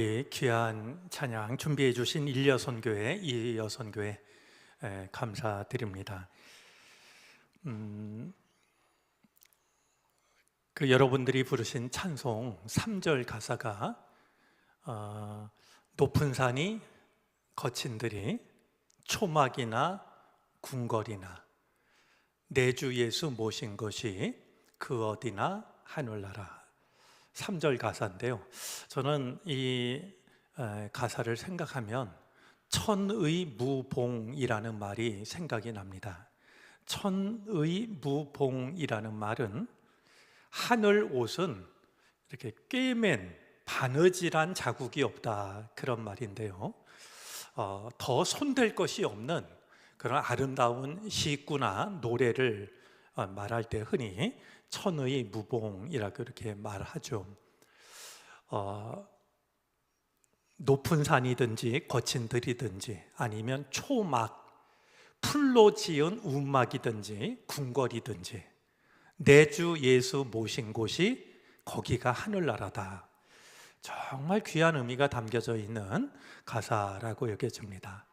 이 귀한 찬양 준비해 주신 일여선교회 이여선교회 에, 감사드립니다. 음, 그 여러분들이 부르신 찬송 3절 가사가 어, 높은 산이 거친 들이 초막이나 궁궐이나 내 주 예수 모신 것이 그 어디나 하늘나라 3절 가사인데요. 저는 이 에, 가사를 생각하면 천의 무봉이라는 말이 생각이 납니다. 천의 무봉이라는 말은 하늘 옷은 이렇게 꿰맨 바느질한 자국이 없다 그런 말인데요. 어, 더 손댈 것이 없는 그런 아름다운 시구나 노래를 어, 말할 때 흔히 천의 무봉이라고 이렇게 말하죠. 어, 높은 산이든지 거친 들이든지 아니면 초막 풀로 지은 우막이든지 궁궐이든지 내주 예수 모신 곳이 거기가 하늘나라다. 정말 귀한 의미가 담겨져 있는 가사라고 여겨집니다.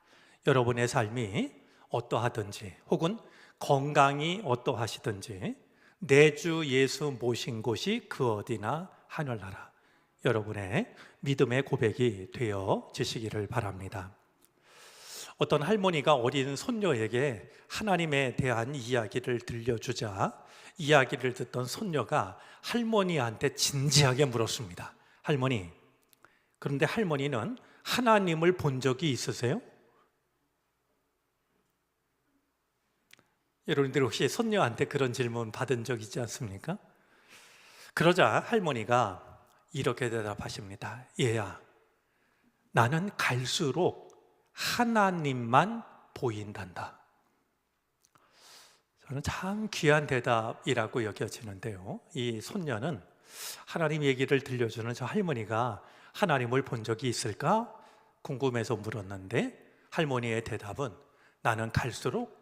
여러분의 삶이 어떠하든지 혹은 건강이 어떠하시든지 내 주 예수 모신 곳이 그 어디나 하늘나라. 여러분의 믿음의 고백이 되어 지시기를 바랍니다. 어떤 할머니가 어린 손녀에게 하나님에 대한 이야기를 들려주자 이야기를 듣던 손녀가 할머니한테 진지하게 물었습니다. 할머니, 그런데 할머니는 하나님을 본 적이 있으세요? 여러분들 혹시 손녀한테 그런 질문 받은 적 있지 않습니까? 그러자 할머니가 이렇게 대답하십니다. 얘야, 나는 갈수록 하나님만 보인단다. 저는 참 귀한 대답이라고 여겨지는데요. 이 손녀는 하나님 얘기를 들려주는 저 할머니가 하나님을 본 적이 있을까 궁금해서 물었는데 할머니의 대답은 나는 갈수록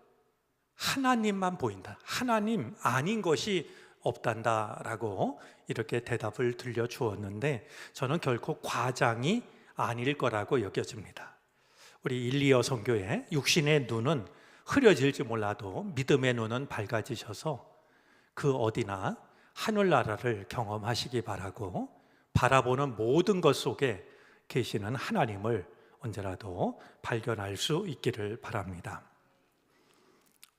하나님만 보인다. 하나님 아닌 것이 없단다라고 이렇게 대답을 들려주었는데 저는 결코 과장이 아닐 거라고 여겨집니다. 우리 일리어 성교의 육신의 눈은 흐려질지 몰라도 믿음의 눈은 밝아지셔서 그 어디나 하늘나라를 경험하시기 바라고 바라보는 모든 것 속에 계시는 하나님을 언제라도 발견할 수 있기를 바랍니다.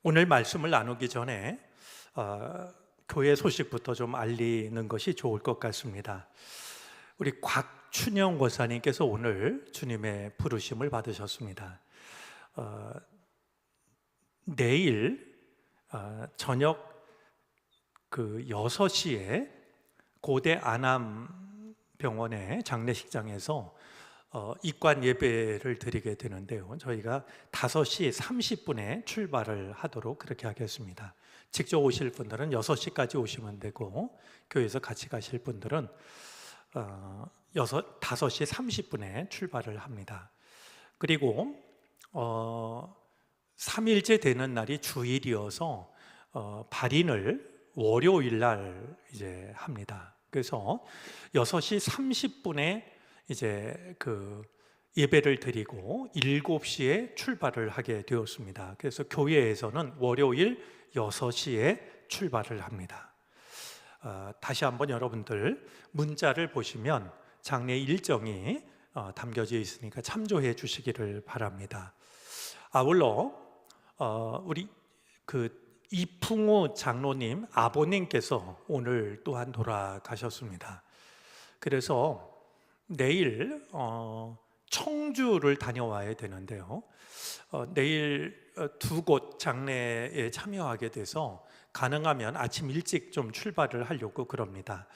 오늘 말씀을 나누기 전에 어, 교회 소식부터 좀 알리는 것이 좋을 것 같습니다. 우리 곽춘영 권사님께서 오늘 주님의 부르심을 받으셨습니다. 어, 내일 어, 저녁 그 6시에 고대 안암 병원의 장례식장에서 어, 입관 예배를 드리게 되는데요. 저희가 5시 30분에 출발을 하도록 그렇게 하겠습니다. 직접 오실 분들은 6시까지 오시면 되고 교회에서 같이 가실 분들은 어, 6, 5시 30분에 출발을 합니다. 그리고 어, 3일째 되는 날이 주일이어서 어, 발인을 월요일 날 이제 합니다. 그래서 6시 30분에 이제 그 예배를 드리고 7시에 출발을 하게 되었습니다. 그래서 교회에서는 월요일 6시에 출발을 합니다. 어, 다시 한번 여러분들 문자를 보시면 장례 일정이 어, 담겨져 있으니까 참조해 주시기를 바랍니다. 아울러 어, 우리 그 이풍우 장로님 아버님께서 오늘 또한 돌아가셨습니다. 그래서 내일 어, 청주를 다녀와야 되는데요. 어, 내일 어, 두곳 장례에 참여하게 돼서 가능하면 아침 일찍 좀 출발을 하려고 그럽니다.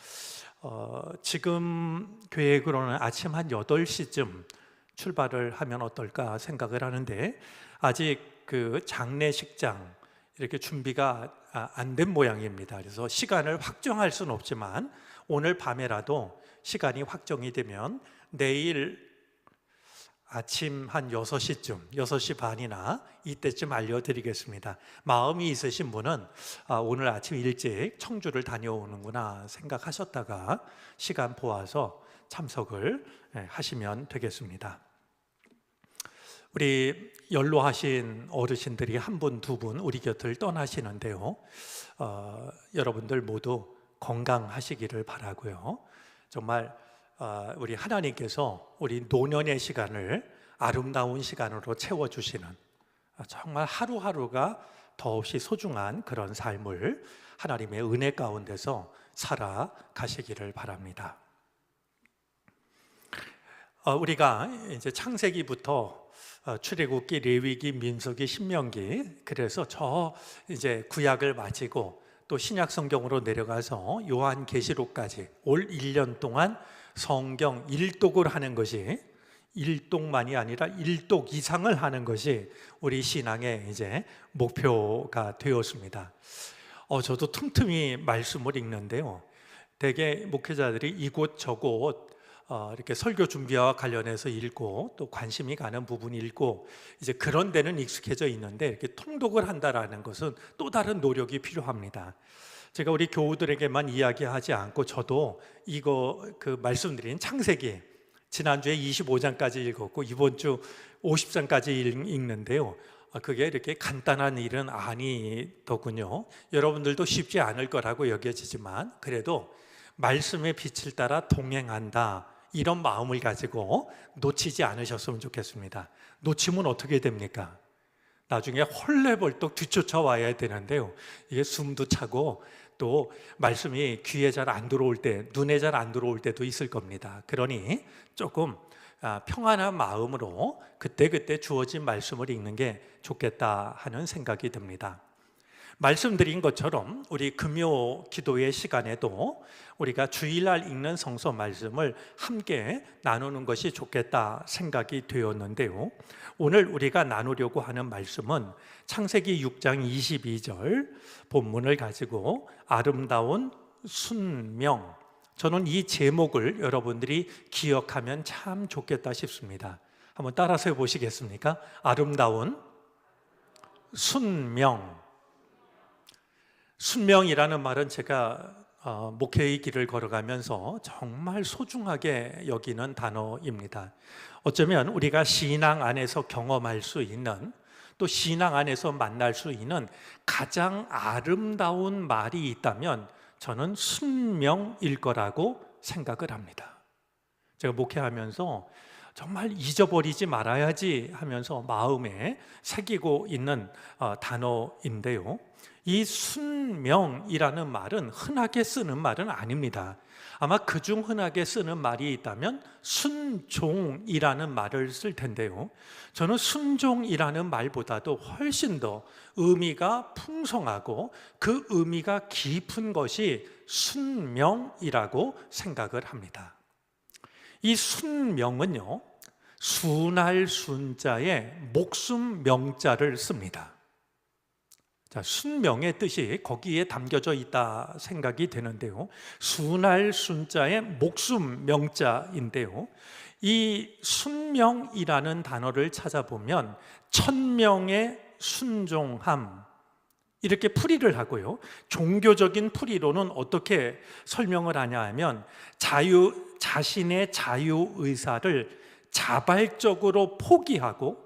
어, 지금 계획으로는 아침 한 8시쯤 출발을 하면 어떨까 생각을 하는데 아직 그 장례식장 이렇게 준비가 아, 안된 모양입니다. 그래서 시간을 확정할 수는 없지만 오늘 밤에라도 시간이 확정이 되면 내일 아침 한 6시쯤, 6시 반이나 이때쯤 알려드리겠습니다. 마음이 있으신 분은 아, 오늘 아침 일찍 청주를 다녀오는구나 생각하셨다가 시간 보아서 참석을 예, 하시면 되겠습니다. 우리 연로하신 어르신들이 한 분, 두 분 우리 곁을 떠나시는데요. 어, 여러분들 모두 건강하시기를 바라고요. 정말 어, 우리 하나님께서 우리 노년의 시간을 아름다운 시간으로 채워주시는 어, 정말 하루하루가 더없이 소중한 그런 삶을 하나님의 은혜 가운데서 살아가시기를 바랍니다. 어, 우리가 이제 창세기부터 어, 출애굽기, 레위기, 민수기, 신명기 그래서 저 이제 구약을 마치고 또 신약 성경으로 내려가서 요한 계시록까지 올 1년 동안 성경 일독을 하는 것이 일독만이 아니라 일독 이상을 하는 것이 우리 신앙의 이제 목표가 되었습니다. 어, 저도 틈틈이 말씀을 읽는데요. 대개 목회자들이 이곳 저곳 어, 이렇게 설교 준비와 관련해서 읽고 또 관심이 가는 부분 읽고 이제 그런 데는 익숙해져 있는데 이렇게 통독을 한다라는 것은 또 다른 노력이 필요합니다. 제가 우리 교우들에게만 이야기하지 않고 저도 이거 그 말씀드린 창세기 지난주에 25장까지 읽었고 이번 주 50장까지 읽는데요. 아, 그게 이렇게 간단한 일은 아니더군요. 여러분들도 쉽지 않을 거라고 여겨지지만 그래도 말씀의 빛을 따라 동행한다. 이런 마음을 가지고 놓치지 않으셨으면 좋겠습니다. 놓치면 어떻게 됩니까? 나중에 헐레벌떡 뒤쫓아와야 되는데요. 이게 숨도 차고 또 말씀이 귀에 잘 안 들어올 때, 눈에 잘 안 들어올 때도 있을 겁니다. 그러니 조금 아, 평안한 마음으로 그때그때 주어진 말씀을 읽는 게 좋겠다 하는 생각이 듭니다. 말씀드린 것처럼 우리 금요 기도의 시간에도 우리가 주일날 읽는 성서 말씀을 함께 나누는 것이 좋겠다 생각이 되었는데요. 오늘 우리가 나누려고 하는 말씀은 창세기 6장 22절 본문을 가지고 아름다운 순명 저는 이 제목을 여러분들이 기억하면 참 좋겠다 싶습니다. 한번 따라서 해 보시겠습니까? 아름다운 순명 순명이라는 말은 제가 어, 목회의 길을 걸어가면서 정말 소중하게 여기는 단어입니다. 어쩌면 우리가 신앙 안에서 경험할 수 있는 또 신앙 안에서 만날 수 있는 가장 아름다운 말이 있다면 저는 순명일 거라고 생각을 합니다. 제가 목회하면서 정말 잊어버리지 말아야지 하면서 마음에 새기고 있는 어, 단어인데요. 이 순명이라는 말은 흔하게 쓰는 말은 아닙니다. 아마 그중 흔하게 쓰는 말이 있다면 순종이라는 말을 쓸 텐데요. 저는 순종이라는 말보다도 훨씬 더 의미가 풍성하고 그 의미가 깊은 것이 순명이라고 생각을 합니다. 이 순명은요, 순할 순자에 목숨 명자를 씁니다. 자, 순명의 뜻이 거기에 담겨져 있다 생각이 되는데요. 순할 순자의 목숨 명자인데요. 이 순명이라는 단어를 찾아보면 천명의 순종함 이렇게 풀이를 하고요. 종교적인 풀이로는 어떻게 설명을 하냐 하면 자유 자신의 자유 의사를 자발적으로 포기하고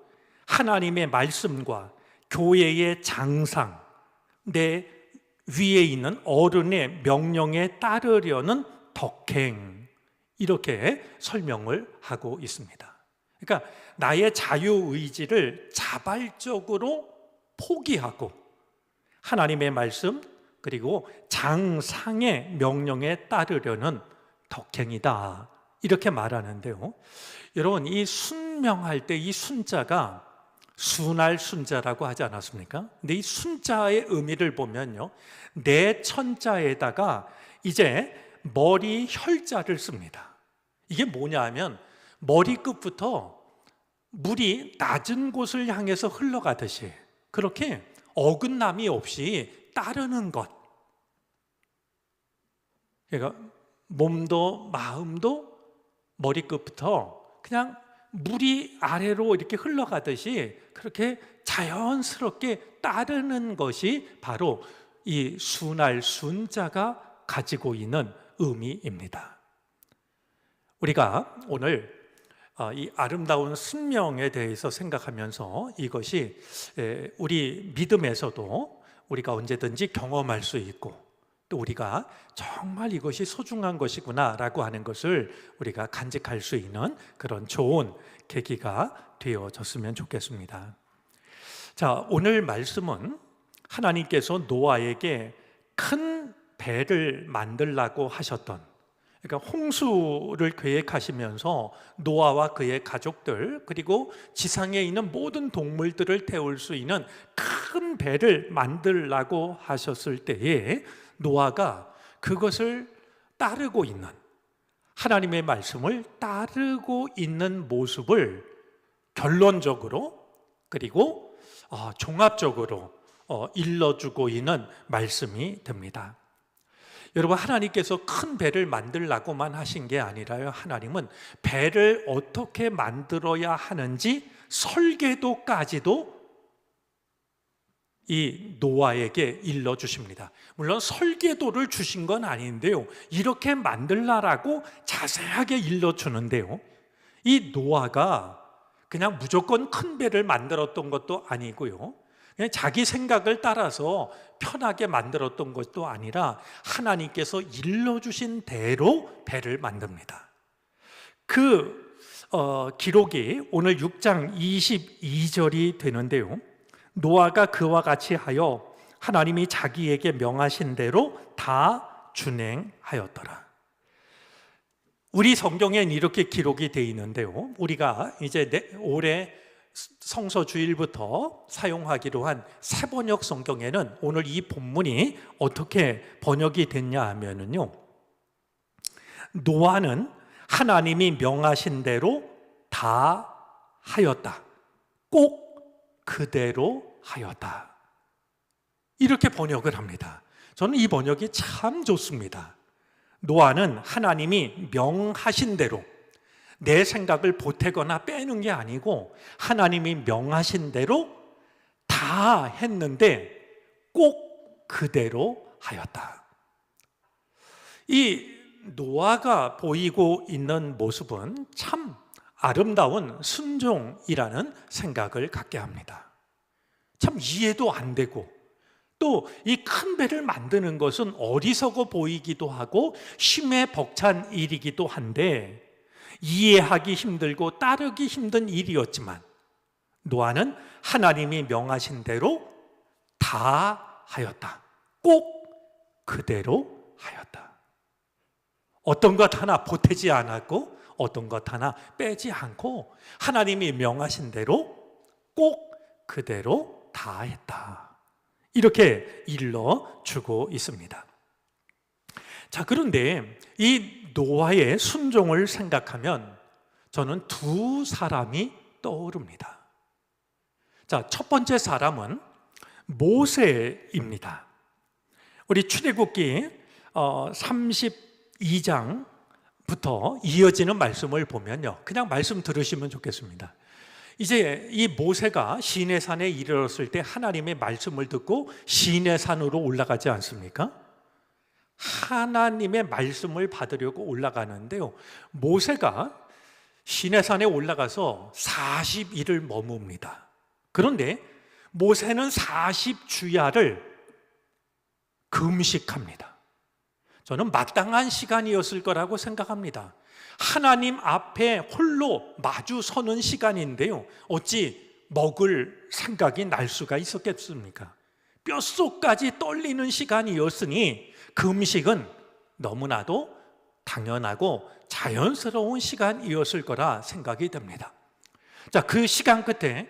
하나님의 말씀과 교회의 장상, 내 위에 있는 어른의 명령에 따르려는 덕행, 이렇게 설명을 하고 있습니다. 그러니까 나의 자유의지를 자발적으로 포기하고 하나님의 말씀, 그리고 장상의 명령에 따르려는 덕행이다. 이렇게 말하는데요. 여러분, 이 순명할 때 이 순자가 순할 순자라고 하지 않았습니까? 근데 이 순자의 의미를 보면요. 내 천자에다가 이제 머리 혈자를 씁니다. 이게 뭐냐 하면 머리끝부터 물이 낮은 곳을 향해서 흘러가듯이 그렇게 어긋남이 없이 따르는 것. 그러니까 몸도 마음도 머리끝부터 그냥 물이 아래로 이렇게 흘러가듯이 그렇게 자연스럽게 따르는 것이 바로 이 순할 순자가 가지고 있는 의미입니다. 우리가 오늘 어, 이 아름다운 순명에 대해서 생각하면서 이것이 에, 우리 믿음에서도 우리가 언제든지 경험할 수 있고 또 우리가 정말 이것이 소중한 것이구나라고 하는 것을 우리가 간직할 수 있는 그런 좋은 계기가 되어졌으면 좋겠습니다. 자, 오늘 말씀은 하나님께서 노아에게 큰 배를 만들라고 하셨던 그러니까 홍수를 계획하시면서 노아와 그의 가족들 그리고 지상에 있는 모든 동물들을 태울 수 있는 큰 배를 만들라고 하셨을 때에 노아가 그것을 따르고 있는 하나님의 말씀을 따르고 있는 모습을 결론적으로 그리고 어, 종합적으로 어, 일러주고 있는 말씀이 됩니다. 여러분 하나님께서 큰 배를 만들라고만 하신 게 아니라요. 하나님은 배를 어떻게 만들어야 하는지 설계도까지도 이 노아에게 일러 주십니다. 물론 설계도를 주신 건 아닌데요. 이렇게 만들라라고 자세하게 일러 주는데요. 이 노아가 그냥 무조건 큰 배를 만들었던 것도 아니고요. 그냥 자기 생각을 따라서 편하게 만들었던 것도 아니라 하나님께서 일러 주신 대로 배를 만듭니다. 그 어, 기록이 오늘 6장 22절이 되는데요. 노아가 그와 같이 하여 하나님이 자기에게 명하신 대로 다 준행하였더라. 우리 성경엔 이렇게 기록이 되어 있는데요. 우리가 이제 올해 성서 주일부터 사용하기로 한 세번역 성경에는 오늘 이 본문이 어떻게 번역이 됐냐 하면은요. 노아는 하나님이 명하신 대로 다 하였다. 꼭 그대로 하였다. 이렇게 번역을 합니다. 저는 이 번역이 참 좋습니다. 노아는 하나님이 명하신 대로 내 생각을 보태거나 빼는 게 아니고 하나님이 명하신 대로 다 했는데 꼭 그대로 하였다. 이 노아가 보이고 있는 모습은 참 아름다운 순종이라는 생각을 갖게 합니다. 참 이해도 안 되고 또 이 큰 배를 만드는 것은 어리석어 보이기도 하고 심해 벅찬 일이기도 한데 이해하기 힘들고 따르기 힘든 일이었지만 노아는 하나님이 명하신 대로 다 하였다. 꼭 그대로 하였다. 어떤 것 하나 보태지 않았고 어떤 것 하나 빼지 않고 하나님이 명하신 대로 꼭 그대로 다 했다. 이렇게 일러 주고 있습니다. 자, 그런데 이 노아의 순종을 생각하면 저는 두 사람이 떠오릅니다. 자, 첫 번째 사람은 모세입니다. 우리 출애굽기 32장 부터 어, 이어지는 말씀을 보면요. 그냥 말씀 들으시면 좋겠습니다. 이제 이 모세가 시내산에 이르렀을 때 하나님의 말씀을 듣고 시내산으로 올라가지 않습니까? 하나님의 말씀을 받으려고 올라가는데요. 모세가 시내산에 올라가서 40일을 머뭅니다. 그런데 모세는 40주야를 금식합니다. 저는 마땅한 시간이었을 거라고 생각합니다. 하나님 앞에 홀로 마주 서는 시간인데요. 어찌 먹을 생각이 날 수가 있었겠습니까? 뼛속까지 떨리는 시간이었으니 금식은 너무나도 당연하고 자연스러운 시간이었을 거라 생각이 됩니다. 자, 그 시간 끝에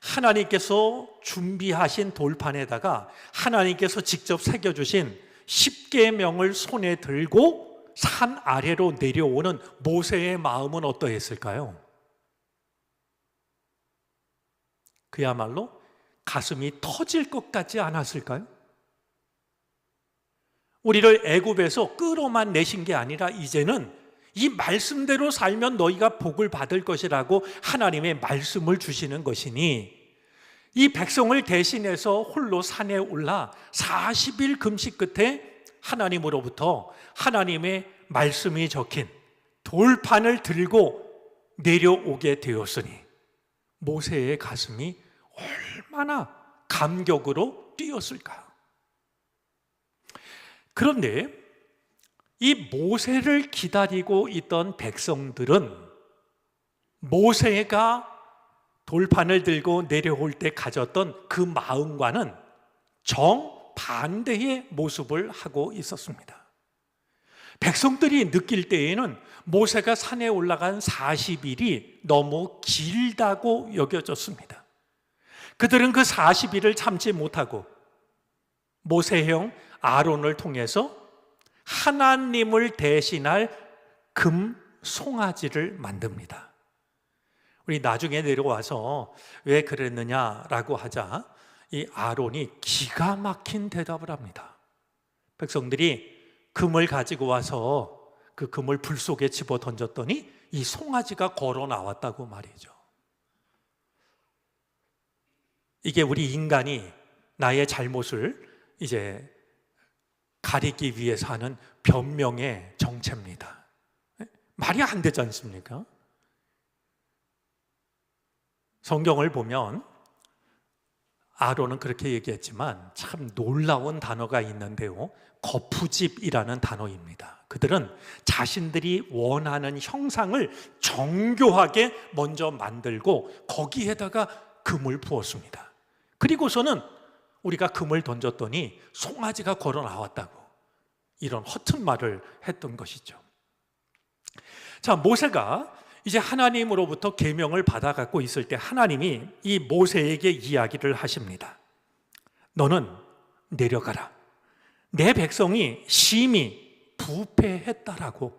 하나님께서 준비하신 돌판에다가 하나님께서 직접 새겨주신 10계명을 손에 들고 산 아래로 내려오는 모세의 마음은 어떠했을까요? 그야말로 가슴이 터질 것 같지 않았을까요? 우리를 애굽에서 끌어만 내신 게 아니라 이제는 이 말씀대로 살면 너희가 복을 받을 것이라고 하나님의 말씀을 주시는 것이니 이 백성을 대신해서 홀로 산에 올라 40일 금식 끝에 하나님으로부터 하나님의 말씀이 적힌 돌판을 들고 내려오게 되었으니 모세의 가슴이 얼마나 감격으로 뛰었을까요? 그런데 이 모세를 기다리고 있던 백성들은 모세가 돌판을 들고 내려올 때 가졌던 그 마음과는 정반대의 모습을 하고 있었습니다. 백성들이 느낄 때에는 모세가 산에 올라간 40일이 너무 길다고 여겨졌습니다. 그들은 그 40일을 참지 못하고 모세형 아론을 통해서 하나님을 대신할 금 송아지를 만듭니다. 우리 나중에 내려와서 왜 그랬느냐라고 하자 이 아론이 기가 막힌 대답을 합니다. 백성들이 금을 가지고 와서 그 금을 불 속에 집어 던졌더니 이 송아지가 걸어 나왔다고 말이죠. 이게 우리 인간이 나의 잘못을 이제 가리기 위해서 하는 변명의 정체입니다. 말이 안 되지 않습니까? 성경을 보면 아론은 그렇게 얘기했지만 참 놀라운 단어가 있는데요. 거푸집이라는 단어입니다. 그들은 자신들이 원하는 형상을 정교하게 먼저 만들고 거기에다가 금을 부었습니다. 그리고서는 우리가 금을 던졌더니 송아지가 걸어 나왔다고 이런 허튼 말을 했던 것이죠. 자, 모세가 이제 하나님으로부터 계명을 받아 갖고 있을 때 하나님이 이 모세에게 이야기를 하십니다. 너는 내려가라. 내 백성이 심히 부패했다라고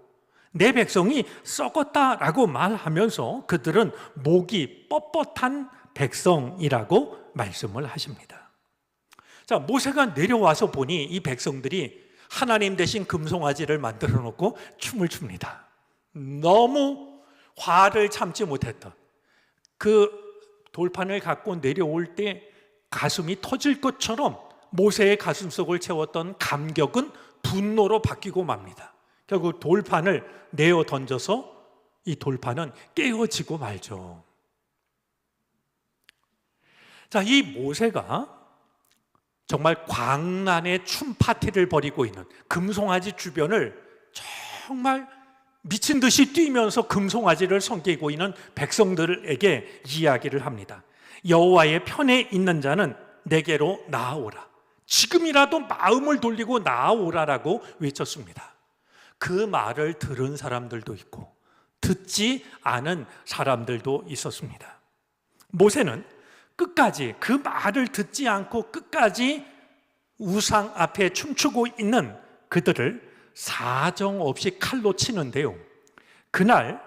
내 백성이 썩었다라고 말하면서 그들은 목이 뻣뻣한 백성이라고 말씀을 하십니다. 자, 모세가 내려와서 보니 이 백성들이 하나님 대신 금송아지를 만들어 놓고 춤을 춥니다. 너무 화를 참지 못했던 그 돌판을 갖고 내려올 때 가슴이 터질 것처럼 모세의 가슴 속을 채웠던 감격은 분노로 바뀌고 맙니다. 결국 돌판을 내어 던져서 이 돌판은 깨어지고 말죠. 자, 이 모세가 정말 광란의 춤 파티를 벌이고 있는 금송아지 주변을 정말 미친 듯이 뛰면서 금송아지를 섬기고 있는 백성들에게 이야기를 합니다. 여호와의 편에 있는 자는 내게로 나아오라. 지금이라도 마음을 돌리고 나아오라라고 외쳤습니다. 그 말을 들은 사람들도 있고 듣지 않은 사람들도 있었습니다. 모세는 끝까지 그 말을 듣지 않고 끝까지 우상 앞에 춤추고 있는 그들을 사정 없이 칼로 치는데요. 그날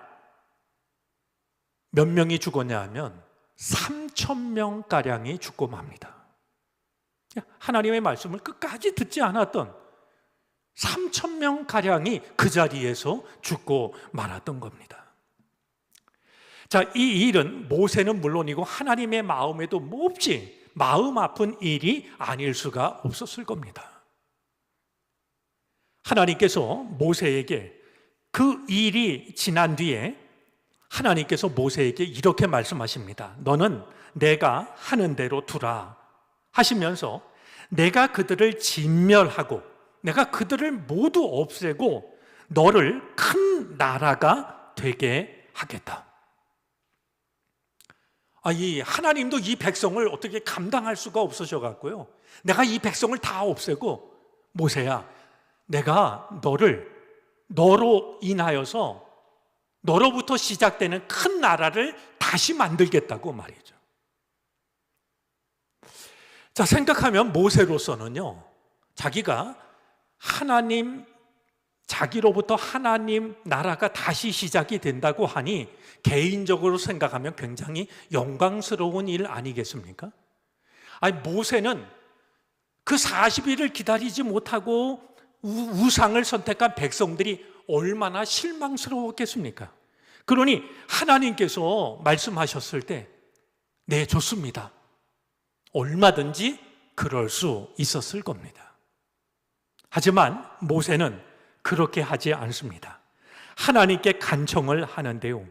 몇 명이 죽었냐 하면 3천 명 가량이 죽고 맙니다. 하나님의 말씀을 끝까지 듣지 않았던 3천 명 가량이 그 자리에서 죽고 말았던 겁니다. 자, 이 일은 모세는 물론이고 하나님의 마음에도 몹시 마음 아픈 일이 아닐 수가 없었을 겁니다. 하나님께서 모세에게 그 일이 지난 뒤에 하나님께서 모세에게 이렇게 말씀하십니다. 너는 내가 하는 대로 두라 하시면서 내가 그들을 진멸하고 내가 그들을 모두 없애고 너를 큰 나라가 되게 하겠다. 아, 이 하나님도 이 백성을 어떻게 감당할 수가 없으셔 갖고요. 내가 이 백성을 다 없애고 모세야, 내가 너를 너로 인하여서 너로부터 시작되는 큰 나라를 다시 만들겠다고 말이죠. 자, 생각하면 모세로서는요, 자기가 하나님, 자기로부터 하나님 나라가 다시 시작이 된다고 하니 개인적으로 생각하면 굉장히 영광스러운 일 아니겠습니까? 아니, 모세는 그 40일을 기다리지 못하고 우상을 선택한 백성들이 얼마나 실망스러웠겠습니까? 그러니 하나님께서 말씀하셨을 때, 네, 좋습니다. 얼마든지 그럴 수 있었을 겁니다. 하지만 모세는 그렇게 하지 않습니다. 하나님께 간청을 하는데요.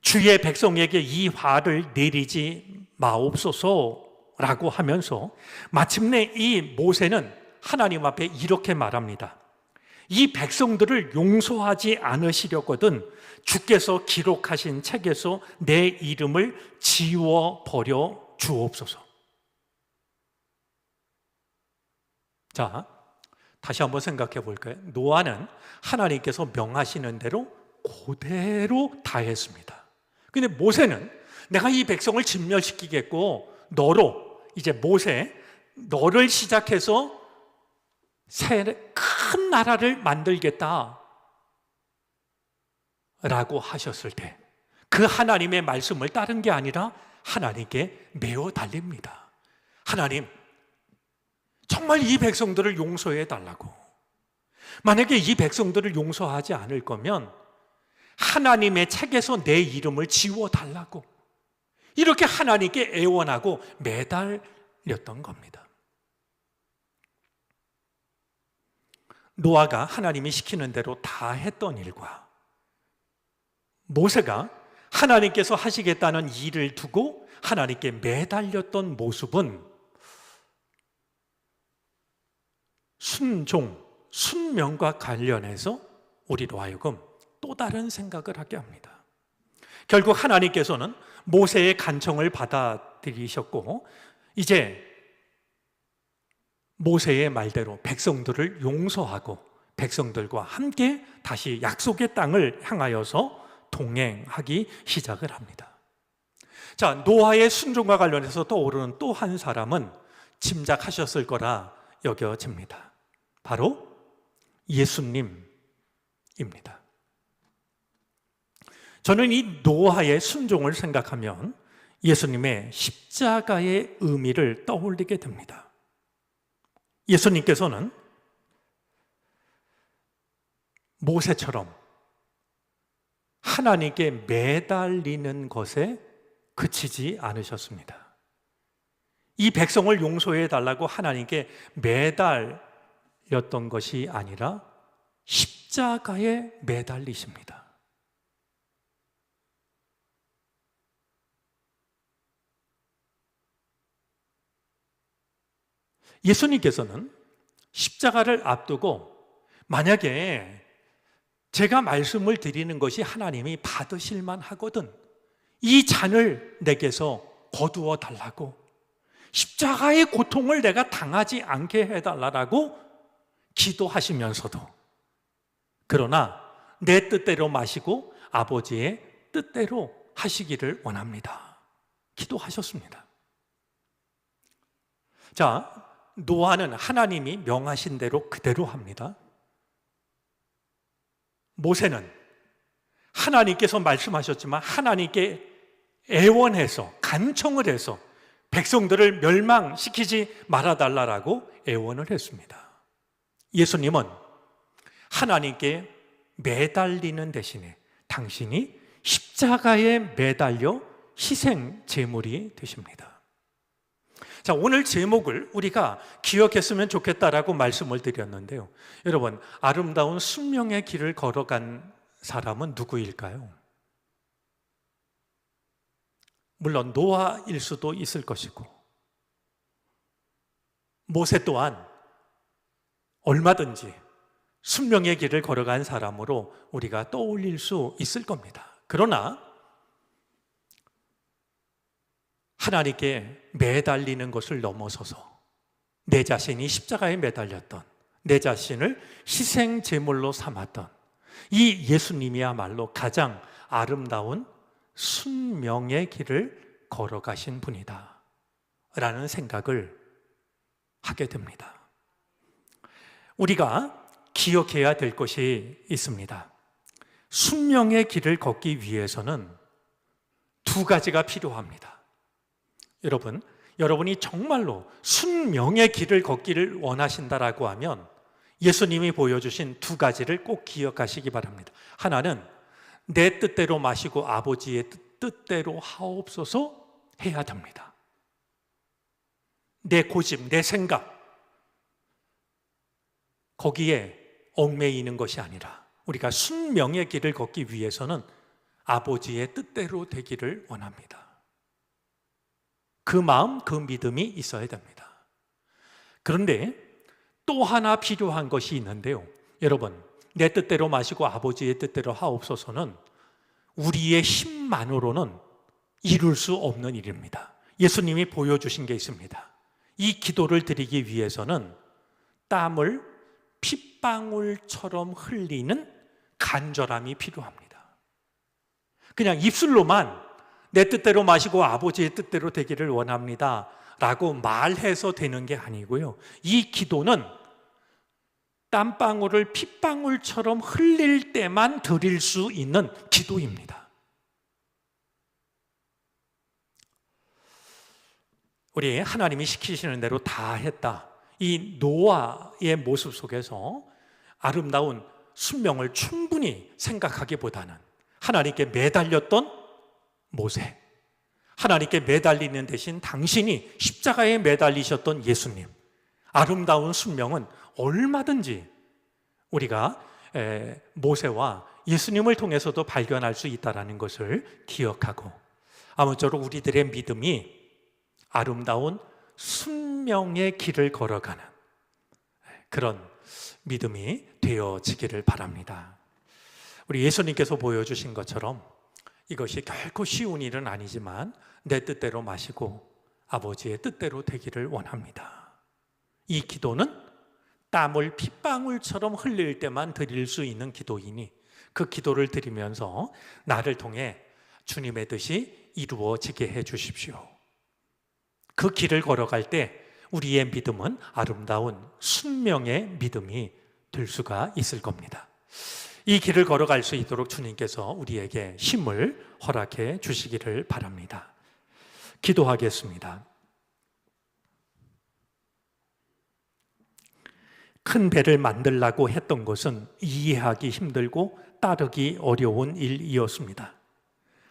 주의 백성에게 이 화를 내리지 마옵소서라고 하면서 마침내 이 모세는 하나님 앞에 이렇게 말합니다. 이 백성들을 용서하지 않으시려거든 주께서 기록하신 책에서 내 이름을 지워 버려 주옵소서. 자, 다시 한번 생각해 볼까요? 노아는 하나님께서 명하시는 대로 그대로 다 했습니다. 근데 모세는 내가 이 백성을 진멸시키겠고 너로 이제 모세 너를 시작해서 새 큰 나라를 만들겠다 라고 하셨을 때 그 하나님의 말씀을 따른 게 아니라 하나님께 매어 달립니다. 하나님, 정말 이 백성들을 용서해 달라고. 만약에 이 백성들을 용서하지 않을 거면 하나님의 책에서 내 이름을 지워 달라고. 이렇게 하나님께 애원하고 매달렸던 겁니다. 노아가 하나님이 시키는 대로 다 했던 일과 모세가 하나님께서 하시겠다는 일을 두고 하나님께 매달렸던 모습은 순종, 순명과 관련해서 우리로 하여금 또 다른 생각을 하게 합니다. 결국 하나님께서는 모세의 간청을 받아들이셨고 이제 모세의 말대로 백성들을 용서하고 백성들과 함께 다시 약속의 땅을 향하여서 동행하기 시작을 합니다. 자, 노아의 순종과 관련해서 떠오르는 또 한 사람은 짐작하셨을 거라 여겨집니다. 바로 예수님입니다. 저는 이 노아의 순종을 생각하면 예수님의 십자가의 의미를 떠올리게 됩니다. 예수님께서는 모세처럼 하나님께 매달리는 것에 그치지 않으셨습니다. 이 백성을 용서해 달라고 하나님께 매달렸던 것이 아니라 십자가에 매달리십니다. 예수님께서는 십자가를 앞두고 만약에 제가 말씀을 드리는 것이 하나님이 받으실만 하거든 이 잔을 내게서 거두어 달라고 십자가의 고통을 내가 당하지 않게 해달라고 기도하시면서도 그러나 내 뜻대로 마시고 아버지의 뜻대로 하시기를 원합니다. 기도하셨습니다. 자, 노아는 하나님이 명하신 대로 그대로 합니다. 모세는 하나님께서 말씀하셨지만 하나님께 애원해서 간청을 해서 백성들을 멸망시키지 말아달라고 애원을 했습니다. 예수님은 하나님께 매달리는 대신에 당신이 십자가에 매달려 희생 제물이 되십니다. 자, 오늘 제목을 우리가 기억했으면 좋겠다라고 말씀을 드렸는데요. 여러분, 아름다운 순명의 길을 걸어간 사람은 누구일까요? 물론 노아일 수도 있을 것이고, 모세 또한 얼마든지 순명의 길을 걸어간 사람으로 우리가 떠올릴 수 있을 겁니다. 그러나 하나님께 매달리는 것을 넘어서서 내 자신이 십자가에 매달렸던 내 자신을 희생 제물로 삼았던 이 예수님이야말로 가장 아름다운 순명의 길을 걸어가신 분이다. 라는 생각을 하게 됩니다. 우리가 기억해야 될 것이 있습니다. 순명의 길을 걷기 위해서는 두 가지가 필요합니다. 여러분, 여러분이 정말로 순명의 길을 걷기를 원하신다라고 하면 예수님이 보여주신 두 가지를 꼭 기억하시기 바랍니다. 하나는 내 뜻대로 마시고 아버지의 뜻대로 하옵소서 해야 됩니다. 내 고집, 내 생각, 거기에 얽매이는 것이 아니라 우리가 순명의 길을 걷기 위해서는 아버지의 뜻대로 되기를 원합니다. 그 마음, 그 믿음이 있어야 됩니다. 그런데 또 하나 필요한 것이 있는데요. 여러분, 내 뜻대로 마시고 아버지의 뜻대로 하옵소서는 우리의 힘만으로는 이룰 수 없는 일입니다. 예수님이 보여주신 게 있습니다. 이 기도를 드리기 위해서는 땀을 핏방울처럼 흘리는 간절함이 필요합니다. 그냥 입술로만 내 뜻대로 마시고 아버지의 뜻대로 되기를 원합니다. 라고 말해서 되는 게 아니고요. 이 기도는 땀방울을 핏방울처럼 흘릴 때만 드릴 수 있는 기도입니다. 우리 하나님이 시키시는 대로 다 했다. 이 노아의 모습 속에서 아름다운 순명을 충분히 생각하기보다는 하나님께 매달렸던 모세, 하나님께 매달리는 대신 당신이 십자가에 매달리셨던 예수님, 아름다운 순명은 얼마든지 우리가 모세와 예수님을 통해서도 발견할 수 있다는 것을 기억하고 아무쪼록 우리들의 믿음이 아름다운 순명의 길을 걸어가는 그런 믿음이 되어지기를 바랍니다. 우리 예수님께서 보여주신 것처럼 이것이 결코 쉬운 일은 아니지만 내 뜻대로 마시고 아버지의 뜻대로 되기를 원합니다. 이 기도는 땀을 핏방울처럼 흘릴 때만 드릴 수 있는 기도이니 그 기도를 드리면서 나를 통해 주님의 뜻이 이루어지게 해 주십시오. 그 길을 걸어갈 때 우리의 믿음은 아름다운 순명의 믿음이 될 수가 있을 겁니다. 이 길을 걸어갈 수 있도록 주님께서 우리에게 힘을 허락해 주시기를 바랍니다. 기도하겠습니다. 큰 배를 만들라고 했던 것은 이해하기 힘들고 따르기 어려운 일이었습니다.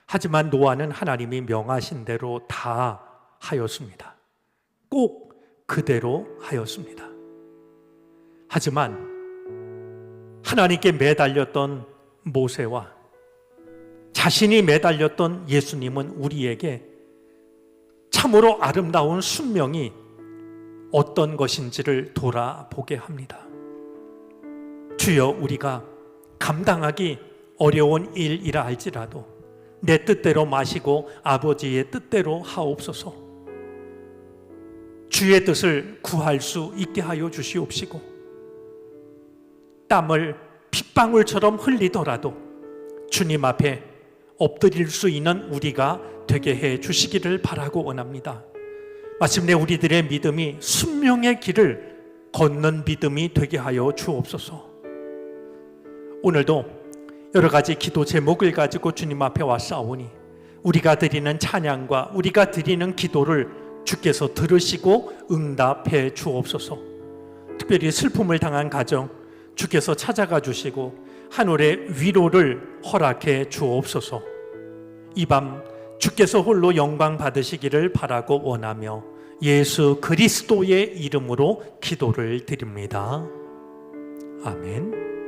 하지만 노아는 하나님이 명하신 대로 다 하였습니다. 꼭 그대로 하였습니다. 하지만 하나님께 매달렸던 모세와 자신이 매달렸던 예수님은 우리에게 참으로 아름다운 순명이 어떤 것인지를 돌아보게 합니다. 주여 우리가 감당하기 어려운 일이라 할지라도 내 뜻대로 마시고 아버지의 뜻대로 하옵소서. 주의 뜻을 구할 수 있게 하여 주시옵시고 땀을 핏방울처럼 흘리더라도 주님 앞에 엎드릴 수 있는 우리가 되게 해 주시기를 바라고 원합니다. 마침내 우리들의 믿음이 순명의 길을 걷는 믿음이 되게 하여 주옵소서. 오늘도 여러 가지 기도 제목을 가지고 주님 앞에 왔사오니 우리가 드리는 찬양과 우리가 드리는 기도를 주께서 들으시고 응답해 주옵소서. 특별히 슬픔을 당한 가정 주께서 찾아가 주시고 하늘의 위로를 허락해 주옵소서. 이 밤 주께서 홀로 영광 받으시기를 바라고 원하며 예수 그리스도의 이름으로 기도를 드립니다. 아멘.